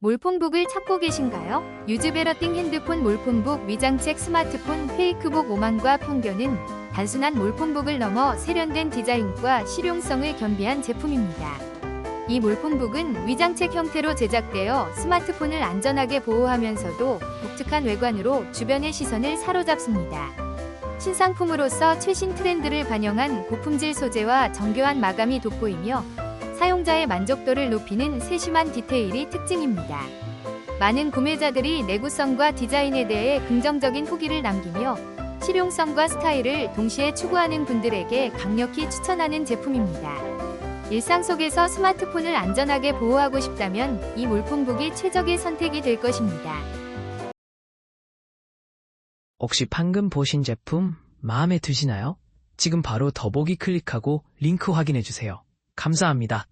몰폰북을 찾고 계신가요? 유즈베러띵 핸드폰 몰폰북 위장책 스마트폰 페이크북 5만과 편견은 단순한 몰폰북을 넘어 세련된 디자인과 실용성을 겸비한 제품입니다. 이 몰폰북은 위장책 형태로 제작되어 스마트폰을 안전하게 보호하면서도 독특한 외관으로 주변의 시선을 사로잡습니다. 신상품으로서 최신 트렌드를 반영한 고품질 소재와 정교한 마감이 돋보이며 사용자의 만족도를 높이는 세심한 디테일이 특징입니다. 많은 구매자들이 내구성과 디자인에 대해 긍정적인 후기를 남기며 실용성과 스타일을 동시에 추구하는 분들에게 강력히 추천하는 제품입니다. 일상 속에서 스마트폰을 안전하게 보호하고 싶다면 이 몰폰북이 최적의 선택이 될 것입니다. 혹시 방금 보신 제품 마음에 드시나요? 지금 바로 더보기 클릭하고 링크 확인해 주세요. 감사합니다.